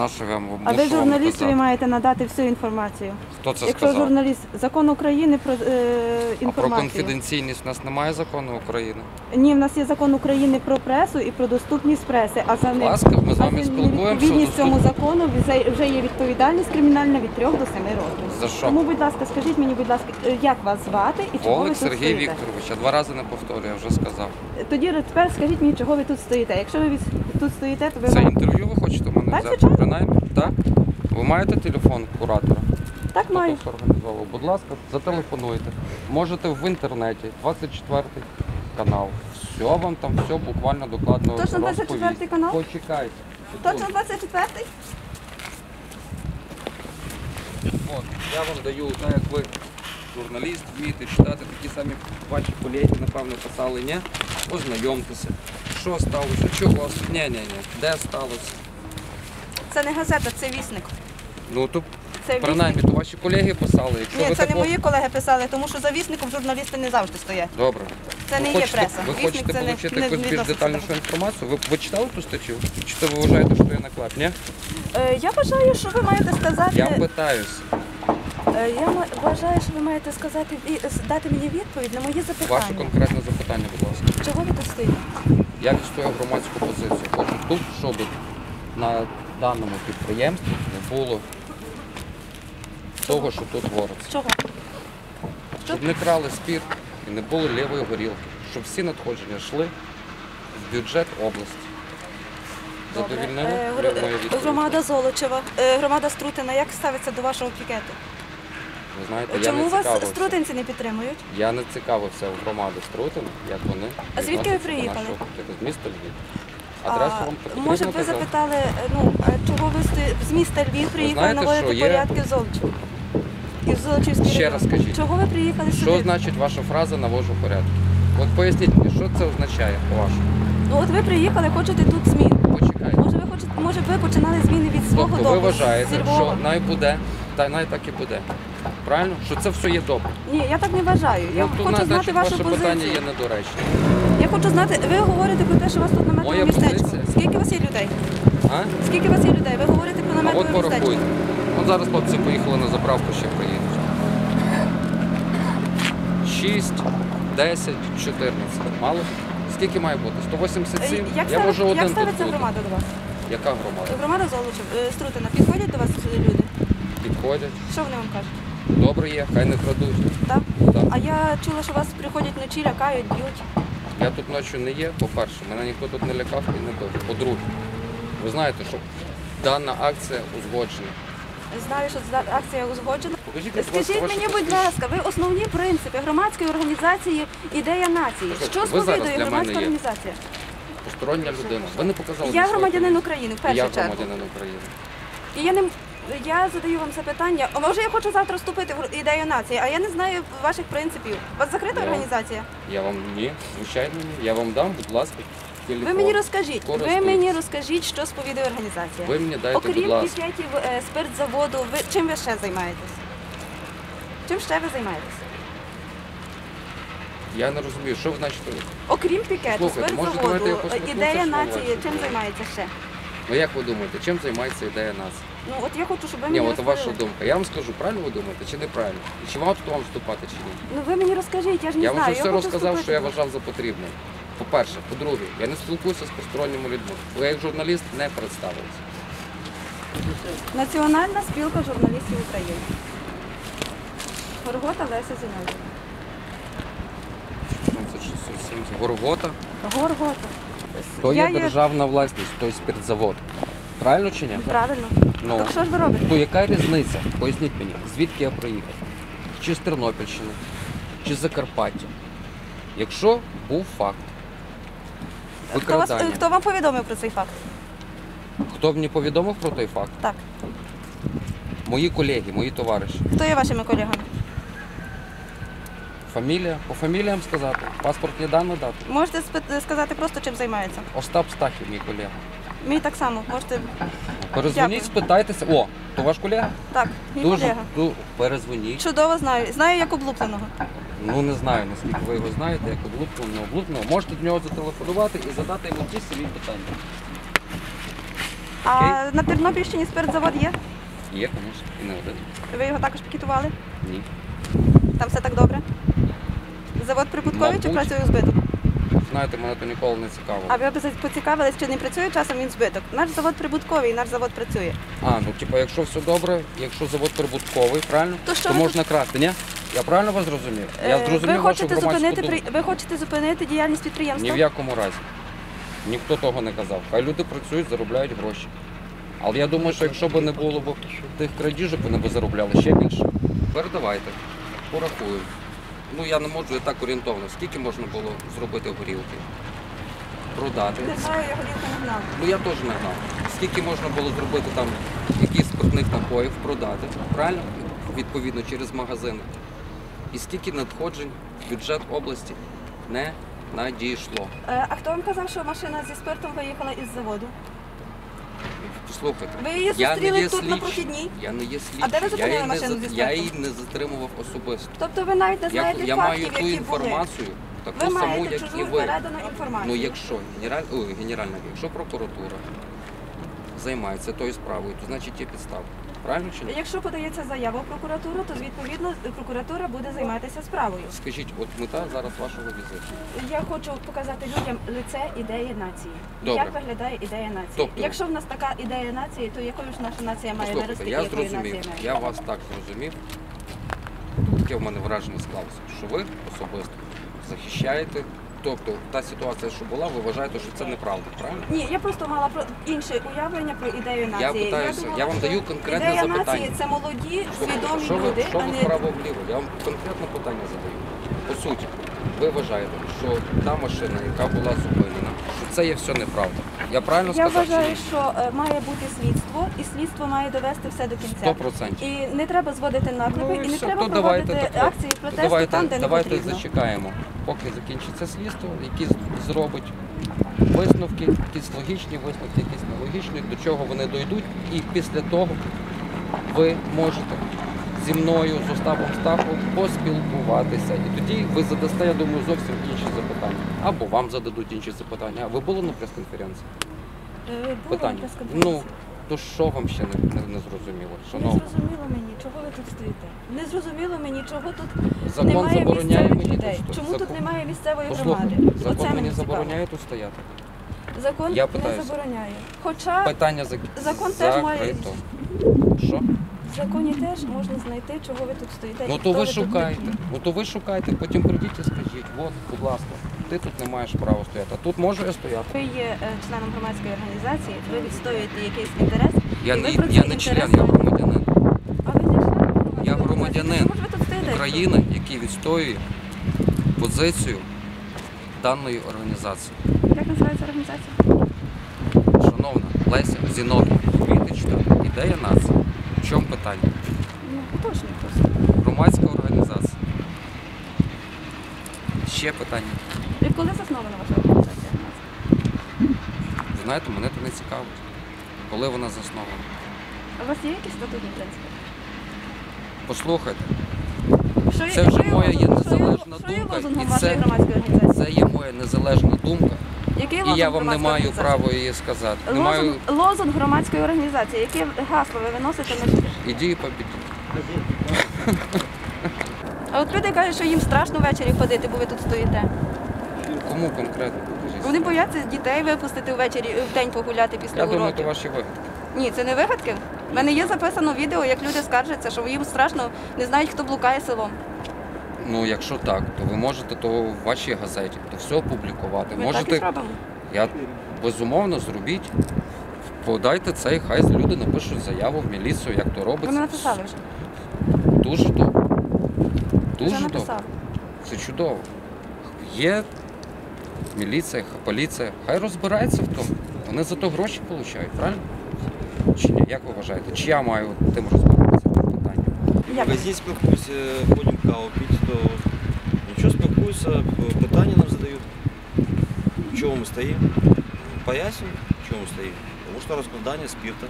на що вам А ви мушу вам журналістові казати? маєте надати всю інформацію. Хто це Якщо сказав? журналіст, закон України про е, А про інформацію. конфіденційність у нас немає закону України. Ні, в нас є закон України про пресу і про доступність преси. А за Будь ласка, ми з вами спілкуємося. невідповідність цьому закону вже- вже є відповідальність кримінальна від 3 до 7 років. За що? Тому, будь ласка, скажіть мені, будь ласка, е, як вас звати і чого ви Олег тут Сергій стоїте? Вікторович, я два рази не повторюю, я вже сказав. Тоді тепер скажіть мені, чого ви тут стоїте. Якщо ви від- тут стоїте, то ви Це інтерв'ю ви хочете в мене Так, взяти? звичайно. Принаймні, так? Ви маєте телефон куратора? так Хто маю. це організовував? Будь ласка, зателефонуйте. Можете в інтернеті, 24 канал. Все вам там все буквально докладно Точно 24 розповість. канал? Почекайте. Точно 24-й? От, я вам даю, так як ви журналіст, вмієте читати, такі самі ваші колеги, напевно, писали, ні? Ознайомтеся. Що сталося? Чого? Ні, ні, ні. Де сталося? Це не газета, це вісник. Ну то Це принаймні, вісник. то ваші колеги писали. Якщо Ні, ви це не мої колеги писали, тому що за вісником журналісти не завжди стоять. Добре. Це ви не є хочете, преса. Ви Вісник хочете це не- отримати не якусь більш відноситься детальнішу до- інформацію? Ви, ви читали ту статтю? Чи то ви вважаєте, що я наклад? Ні? Е, я вважаю, що ви маєте сказати. Я питаюся. Е, я ма- вважаю, що ви маєте сказати ві- дати мені відповідь на мої запитання. Ваше конкретне запитання, будь ласка. Чого ви тут стоїте? Я відстоюю громадську позицію. Хочу тут, щоб на даному підприємстві не було того, що тут говориться. Чого? Щоб не крали спір і не було лівої горілки. Щоб всі надходження йшли в бюджет області. Задовільнили Е, гр-? Громада Золочева, е, громада Струтина, як ставиться до вашого пікету? Ви знаєте, я Чому не вас цікавився. струтинці не підтримують? Я не цікавився в громади Струтин, як вони. А звідки ви відносяться до приїхали? нашого. З міста Львів. Адресу вам потрібно може б ви казати? запитали, е, ну, чого ви з міста Львів приїхали знаєте, наводити що є- порядки в Золочеві? І в Золочівській Ще район? раз скажіть. Чого ви приїхали сюди? Що значить ваша фраза навожу порядки? От поясніть мені, що це означає по-вашому? Ну от ви приїхали, хочете тут змін. Почекайте. Може ви хочете, може ви починали зміни від свого Тобто дому? ви вважаєте, зі Львова? що най буде, та най так і буде. Правильно? Що це все є добре. Ні, я так не вважаю. Я ну, то хочу знати значить, вашу ваше позицію. питання є недоречним. Я хочу знати, ви говорите про те, що у вас тут наметове Моя містечко. позиція. Скільки у вас є людей? А? Скільки у вас є людей? Ви говорите про А наметове от містечко. порахуйте. От зараз хлопці поїхали на заправку, ще приїдуть. 6, 10, 14. Мало? Скільки має бути? 187? Е, Як, Я можу один як тут ставиться бути. громада до вас? Яка громада? Громада Золочів, е, Струтина. Підходять до вас люди? Підходять. Що вони вам кажуть? Добре є, хай не крадуть. Так? Так. А я чула, що вас приходять вночі, лякають, б'ють. Я тут ночі не є, по-перше, мене ніхто тут не лякав і не бив. По-друге, ви знаєте, що дана акція узгоджена. Знаю, що ця акція узгоджена. Покажіть, будь ласка, Скажіть ваші мені, будь посвідчення. ласка, ви основні принципи громадської організації ідея нації. Послухайте, Що ви зараз сповідує для громадська є. організація? Постороння людина. Ви не показали. Я громадянин. України в першу Я чергу. громадянин України. І я не м- я задаю вам запитання. Може я хочу завтра вступити в ідею нації, а я не знаю ваших принципів. У вас закрита Я- організація? Я вам ні, звичайно ні. Я вам дам, будь ласка, телефон. Ви мені розкажіть. Ви Користуйтесь. мені розкажіть, що сповідує організація. Ви мені дайте, Окрім будь ласка. пікетів е, спиртзаводу, ви чим ви ще займаєтесь? Чим ще ви займаєтесь? Я не розумію, що ви значить. Окрім пікету, Слухайте, може, спиртзаводу, давайте я е, ідея що нації, чим займається ще? Ну як ви думаєте, чим займається ідея нас? Ну от я хочу, щоб ви Ні, мені от ваша розповіли. думка. Я вам скажу, правильно ви думаєте чи неправильно? І чи вам тут вам вступати чи ні? Ну ви мені розкажіть, я ж не я вам знаю. вже все хочу розказав, що я вступити. вважав за потрібне. По-перше, по-друге, я не спілкуюся з посторонніми людьми. Ви як журналіст не представилися. Національна спілка журналістів України. Горгота Леся Зіновна. Ну, це ж зовсім Горгота. Горгота. То Я є є- державна власність, той спиртзавод. Правильно чи ні? Правильно. Ну. Так що ж ви робите? То яка різниця? Поясніть мені, звідки я приїхав? Чи з Тернопільщини, чи з Закарпаття? Якщо був факт Хто, вас, викрадання, хто вам повідомив про цей факт? хто мені повідомив про той факт? Так. Мої колеги, мої товариші. Хто є вашими колегами? Фамілія, по фаміліям сказати, паспортні дані дати. Можете сказати просто, чим займається. Остап Стахів, мій колега. Мій так само. Можете. Перезвоніть, спитайтеся. О, то ваш колега? Так, мій Дуже колега. ду- перезвоніть. Чудово знаю. Знаю як облупленого. Ну не знаю, наскільки ви його знаєте, як облупленого, не облупленого. Можете до нього зателефонувати і задати йому ті самі питання. А на Тернопільщині спиртзавод є? Є, звісно, і не один. Ви його також пікетували? Ні. Там все так добре? Завод прибутковий чи Мабуть. працює у збиток? Знаєте, мене то ніколи не цікаво. А ви б поцікавились, чи не працює часом він збиток? Наш завод прибутковий, наш завод працює. А, ну типа, якщо все добре, якщо завод прибутковий, правильно, То що то ви можна красти, ні? Я правильно вас зрозумів? Я Е, зрозумів ви вашу хочете громадську зупинити думку. при- ви хочете зупинити діяльність Ні підприємства? в якому разі. Ніхто того не казав. Хай люди працюють, заробляють гроші. Але я думаю, що якщо б не було б тих крадіжок, вони б заробляли ще більше. Передавайте, порахую. Ну я не можу я так орієнтовно. Скільки можна було зробити горілки? Продати. Не знаю, я горілку не гнала. Ну я теж не знав. Скільки можна було зробити там якісь спиртних напоїв, продати, правильно? Відповідно, через магазини. І скільки надходжень в бюджет області не надійшло. Е, А хто вам казав, що машина зі спиртом виїхала із заводу? Послухайте, Ви її я не зустріли є тут на слідчий. прохідній? Я не є слідчим. А де ви я, зупинили її не, машину за- зі я спиртом? її не затримував особисто. Тобто ви навіть не Я, знаєте я маю ту були. інформацію, таку Ви саму, маєте як чужу і ви. передану інформацію. Ну якщо генераль... Ой, генеральна, якщо прокуратура займається тою справою, то значить є підстави. Правильно чи ні? Якщо подається заява в прокуратуру, то відповідно прокуратура буде займатися справою. Скажіть, от мета зараз вашого візиту. Я хочу показати людям лице ідеї нації. Добре. Як виглядає ідея нації? Тобто- Якщо в нас така ідея нації, то якою ж наша нація має Послухайте, вирости? я якою зрозумів, нація має? я вас так зрозумів. Таке в мене враження склалося, що ви особисто захищаєте. Тобто та ситуація, що була, ви вважаєте, що це неправда, правильно? Ні, я просто мала про інше уявлення про ідею нації. питаюся, думала, я вам даю конкретне ідея запитання. нації це молоді, свідомі що ви, люди, що а ви не вправо-вліво? Я вам конкретне питання задаю. По суті, ви вважаєте, що та машина, яка була зупинена, що це є все неправда. Я правильно сказав? я вважаю, що е, має бути слідство, і слідство має довести все до кінця. Сто процентів. І не треба зводити наклепи, Ну, і не все, треба то давайте проводити акції протесту Давайте, там, де давайте не потрібно. зачекаємо, поки закінчиться слідство, які зробить висновки, якісь логічні висновки, якісь нелогічні, до чого вони дойдуть. І після того ви можете зі мною, з Остапом Стахом поспілкуватися. І тоді ви задасте, я думаю, зовсім інші запитання. Або вам зададуть інші запитання. А ви були на прес-конференції? Е, була Питання. прес-конференція. Ну, то що вам ще не, не, не зрозуміло? Не Шановні, зрозуміло мені, чого ви тут стоїте. Не зрозуміло мені, чого тут закон немає забороняє місцевих мені людей. тут. Чому тут закон- немає місцевої Послухайте, громади? Оце закон мені цікаво. забороняє тут стояти. Закон Я не питаюся. забороняє. Хоча Питання зак... закон теж має- закрито. Що? в законі теж можна знайти, чого ви тут стоїте. Ну то хто ви тут такі. Ну то ви шукаєте, потім прийдіть і скажіть, от, будь ласка, ти тут не маєш права стояти. А тут можу я стояти. Ви є е, членом громадської організації, ви відстоюєте якийсь інтерес. Я не, я не член, я громадянин А ви не член Я громадянин? України, який відстоює позицію даної організації. Як називається організація? Шановна Леся Зіновна, читати? Ідея нації. В чому питання? Ну, точно просто. Громадська організація. Ще питання. Коли заснована ваша організація? Ви знаєте, мене це не цікавить. Коли вона заснована? У вас є якісь статутні принципи? Послухайте, Що є- Це вже який моя є лозунг- що незалежна що є думка, лозунгом і вашої це- громадської організації? це є моя незалежна думка, Який і лозунг я вам не громадської маю організації? права її сказати. Не Лозунг, маю лозунг громадської організації. Яке гасло ви виносите на ідеї побіді. А от люди кажуть, що їм страшно ввечері ходити, бо ви тут стоїте. Кому конкретно? Покажіть. Вони бояться дітей випустити ввечері в день погуляти після Я думаю, уроків. то ваші вигадки. Ні, це не вигадки. У мене є записано відео, як люди скаржаться, що їм страшно, не знають, хто блукає селом. Ну, якщо так, то ви можете то в вашій газеті то все опублікувати. Ми так і зробимо. я безумовно зробіть. Подайте це, і хай люди напишуть заяву в міліцію, як то робиться. не написали вже. Дуже добре. Дуже Вже добре. Це чудово. Є міліція, поліція, хай розбирається в тому. Вони за то гроші отримують, правильно? Чи ні? Як ви вважаєте? Чи я маю тим розбиратися тим питанням? Магазин спілкуюся, ходимо каву пити, то нічого спілкуюся, питання нам задають, чого ми стоїмо. Пояснюємо, чого ми стоїмо. Тому що розкладання спирта.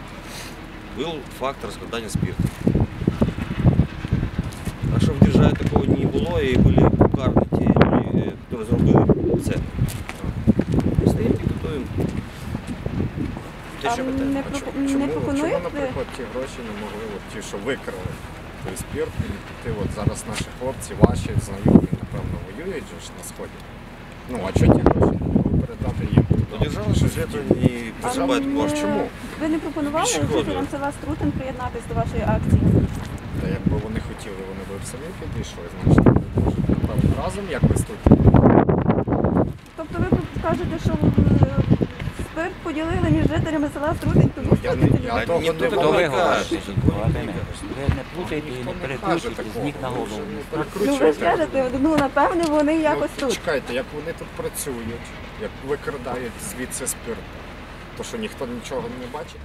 Був факт розкладання спирта. А щоб держати такого не було, і були покарні ті люди, це. Стоїмо, А що не, пропо- чому, не чому, чому, пропонуєте? наприклад, ті гроші не могли, от ті, що викрали той спірт, і піти, от зараз наші хлопці, ваші знайомі, напевно, воюють же ж на сході. Ну, а чого ті гроші не могли передати їм? Ну, державный бюджет не А присылает не- кошти. Чому? Ви не пропонували Пішоходи. жителям села Струтин приєднатися до вашої акції? Та якби вони хотіли, вони б самі підійшли, значить, разом якось тут. Тобто ви кажете, що е, спирт поділили між жителями села Струтин, тому Ну, я що я того ніхто не такого ви не плутайте і не перекручуйте з ніг на голову. Ну ви ж кажете, ну напевне вони якось Ну, тут. Чекайте, як вони тут працюють, як викрадають звідси спирт, то що ніхто нічого не бачить.